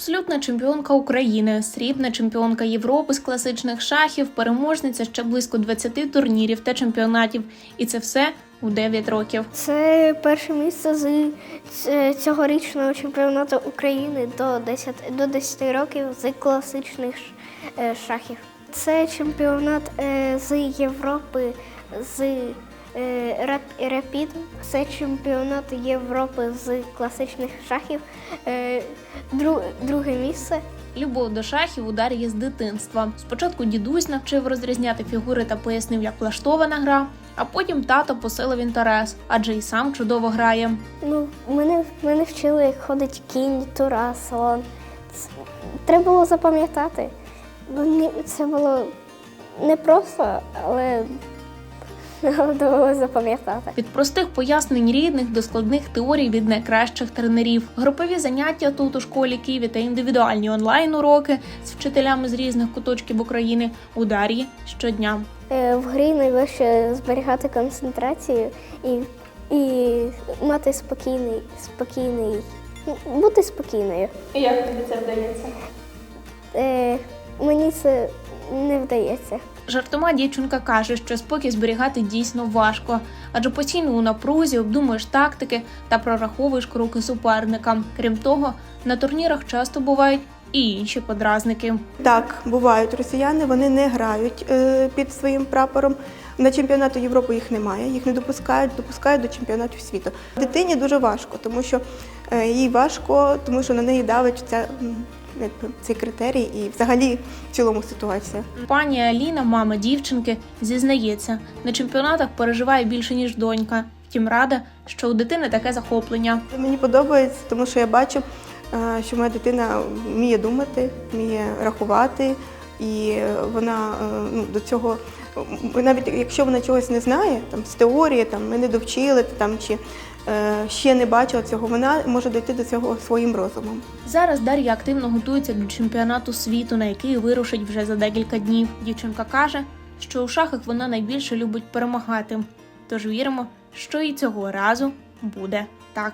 Абсолютна чемпіонка України, срібна чемпіонка Європи з класичних шахів, переможниця ще близько 20 турнірів та чемпіонатів. І це все у 9 років. Це перше місце з цьогорічного чемпіонату України до 10, до 10 років з класичних е, шахів. Це чемпіонат е, з Європи з рапід. Це чемпіонат Європи з класичних шахів. Е, дру- друге місце. Любов до шахів у Дар'ї з дитинства. Спочатку дідусь навчив розрізняти фігури та пояснив, як влаштована гра, а потім тато посилив інтерес, адже й сам чудово грає. Ну, мене, мене вчили, як ходить кінь, тура, слон. Треба було запам'ятати. Це було не просто, але довелося запам'ятати. Від простих пояснень рідних до складних теорій від найкращих тренерів, групові заняття тут у школі Києві та індивідуальні онлайн-уроки з вчителями з різних куточків України у Дар'ї щодня. Е, В грі найважче зберігати концентрацію і, і мати спокійний, спокійний, бути спокійною. І як тобі це вдається? Е, Мені це не вдається. Жартома дівчинка каже, що спокій зберігати дійсно важко, адже постійно у напрузі обдумуєш тактики та прораховуєш кроки суперника. Крім того, на турнірах часто бувають і інші подразники. Так, бувають росіяни, вони не грають е, під своїм прапором. На чемпіонату Європи їх немає, їх не допускають, допускають до чемпіонатів світу. Дитині дуже важко, тому що е, їй важко, тому що на неї давить ця, цей критерій і взагалі в цілому ситуація. Пані Аліна, мама дівчинки, зізнається, на чемпіонатах переживає більше ніж донька. Втім, рада, що у дитини таке захоплення. Мені подобається, тому що я бачу, е, що моя дитина вміє думати, вміє рахувати, і вона е, ну, до цього, навіть якщо вона чогось не знає, там з теорії, там ми не довчили там чи е, ще не бачила цього, вона може дойти до цього своїм розумом. Зараз Дар'я активно готується до чемпіонату світу, на який вирушить вже за декілька днів. Дівчинка каже, що у шахах вона найбільше любить перемагати. Тож віримо, що і цього разу буде так.